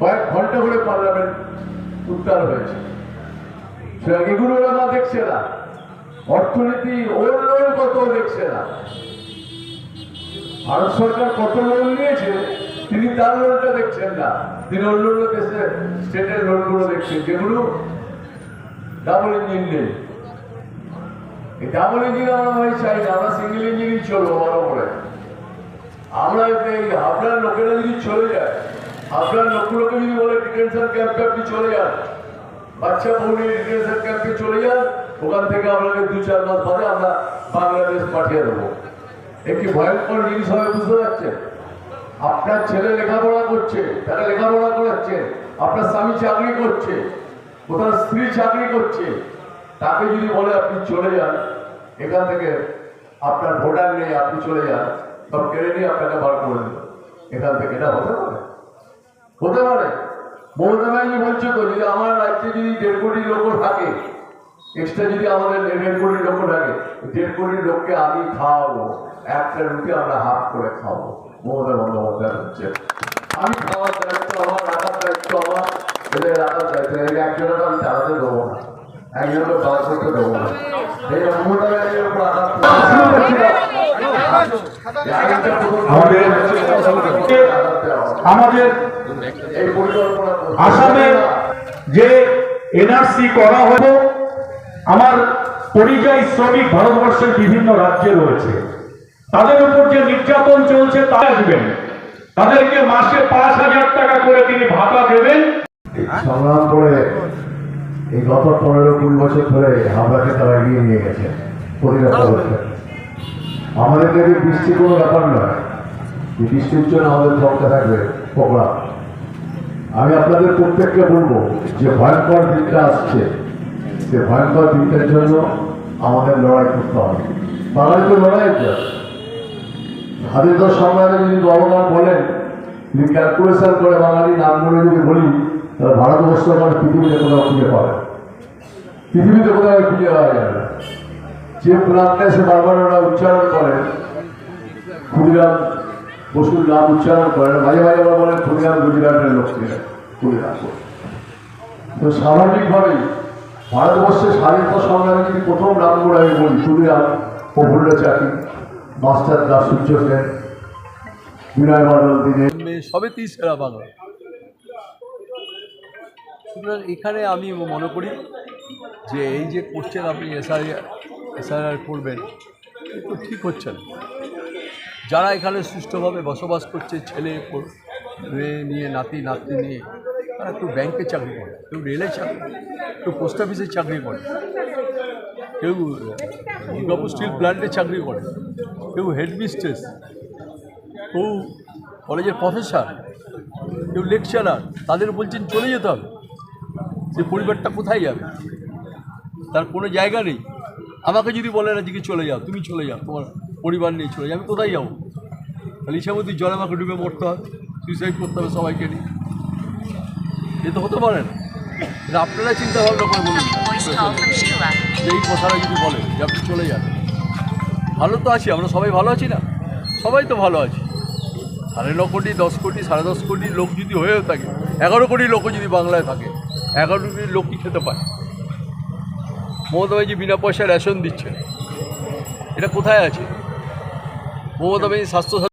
কয়েক ঘণ্টা করে পার্লামেন্ট হয়েছে। এগুলো ওরা দেখছে না। অর্থনীতি কত দেখছে না। ভারত সরকার কত লোন নিয়েছে? তিনি তার লোনটা দেখছেন না। তিনি অন্য অন্য দেশের স্টেটের লোনগুলো দেখছেন। যেগুলো ডাবল ইঞ্জিন নেই। এই ডাবল ইঞ্জিন আমরা ভাই চাই না আমরা সিঙ্গেল ইঞ্জিনই চলবো, বড় করে। আমরা এই আপনার লোকেরা যদি চলে যায় আপনার লোকগুলোকে যদি বলে ডিটেনশন ক্যাম্পে আপনি চলে যান, বাচ্চা বউ নিয়ে ডিটেনশন ক্যাম্পে চলে যান, ওখান থেকে আপনাকে দু চার মাস পরে আমরা বাংলাদেশ পাঠিয়ে দেবো। একটি ভয়ঙ্কর জিনিস হবে বুঝতে পারছেন? আপনার ছেলে লেখাপড়া করছে, তারা লেখাপড়া করাচ্ছে, আপনার স্বামী চাকরি করছে কোথাও স্ত্রী চাকরি করছে, তাকে যদি বলে আপনি চলে যান, এখান থেকে আপনার ভোটার নেই, আপনি চলে যান, সব কেড়ে নিয়ে আপনাকে বার করে দেবে। এখান থেকে এটা হতে পারে? হতে পারে। মমতা ব্যানার্জি বলছে তো, যদি আমার রাজ্যে যদি দেড় কোটি লোক থাকে এক্সট্রা যদি আমাদের দেড় কোটি লোক থাকে, দেড় কোটি লোককে আমি খাওয়াবো। একটা রুটি আমরা হাফ করে খাওয়াবো মমতা বন্দ্যোপাধ্যায় হচ্ছে। আমি খাওয়ার দায়িত্ব আমার, রাখার দায়িত্ব আমার। এদের রাখার দায়িত্ব। এই একজনকে আমি চালাতে দেবো না। একজনকে বার করতে দেবো না। এই মমতা আমাদের। আসামে যে এনআরসি করা হলো আমার পরিযায়ী শ্রমিক ভারতবর্ষের বিভিন্ন রাজ্যে রয়েছে। তাদের উপর যে নির্যাতন চলছে তা আসবেন তাদেরকে মাসে পাঁচ হাজার টাকা করে তিনি ভাতা দেবেন। সংগ্রাম করে এই গত পনেরো কুড়ি বছর ধরে হামলাকে তারা এগিয়ে নিয়ে গেছে আমাদের কাছে বৃষ্টি কোনো ব্যাপার নয়। বৃষ্টির জন্য আমাদের চলতে থাকবে প্রোগ্রাম আমি আপনাদের প্রত্যেককে বলব, যে ভয়ঙ্কর দিনটা আসছে, সে ভয়ঙ্কর দিনটার জন্য আমাদের লড়াই করতে হবে। বাঙালি তো লড়াই স্বাধীনতা সংগ্রামে যদি ভগবান বলেন যদি ক্যালকুলেশন করে বাঙালি নাম নামগুলো যদি বলি, তাহলে ভারতবর্ষ আমার পৃথিবীতে কোথাও খুঁজে পাবে পৃথিবীতে কোথাও খুঁজে পাওয়া যাবে যে প্রাণটা সে বারবার ওরা উচ্চারণ করে, ক্ষুদিরাম বসুর নাম উচ্চারণ করেন মাঝে মাঝে ওরা বলেন ক্ষুদিরাম গুজরাটের লোক ছিলেন ক্ষুদিরাম তো স্বাভাবিকভাবেই ভারতবর্ষের স্বাধীনতা সংগ্রামে যদি প্রথম নামগুলো আমি বলি, ক্ষুদিরাম প্রফুল্ল চাকরি। মাস্টার সেন বিনয় সবেতেই সেরা বাংলা সুতরাং এখানে আমি মনে করি যে এই যে কোশ্চেন আপনি এসআইআর এসআইআর করবেন তো ঠিক হচ্ছে না যারা এখানে সুষ্ঠুভাবে বসবাস করছে, ছেলে মেয়ে নিয়ে, নাতি, নাতনি নিয়ে তারা কেউ ব্যাংকে চাকরি করে কেউ রেলে চাকরি করে কেউ পোস্ট অফিসে চাকরি করে কেউ দুর্গাপুর স্টিল প্ল্যান্টে চাকরি করে কেউ হেডমিস্ট্রেস, কেউ কলেজের প্রফেসর, কেউ লেকচারার, তাদের বলছেন চলে যেতে হবে, যে পরিবারটা কোথায় যাবে? তার কোনো জায়গা নেই। আমাকে যদি বলে না যে চলে যাও, তুমি চলে যাও, তোমার পরিবার নিয়ে চলে যাও, আমি কোথায় যাব? তাহলে ইচ্ছামতি জলে আমাকে ডুবে মরতে হবে সুইসাইড করতে হবে সবাইকে নিয়ে। এ তো হতে পারে না। আপনারা চিন্তা ভাবনা করে বলুন। এই কথাটা যদি বলে যে আপনি চলে যান। ভালো তো আছি আমরা সবাই ভালো আছি না? সবাই তো ভালো আছি। সাড়ে ন কোটি দশ কোটি সাড়ে দশ কোটি লোক যদি হয়েও থাকে এগারো কোটি লোক যদি বাংলায় থাকে এগারো কোটি লোক কি খেতে পায় মমতা ব্যানার্জি বিনা পয়সায় রেশন দিচ্ছে এটা কোথায় আছে? মমতা ব্যানার্জি স্বাস্থ্য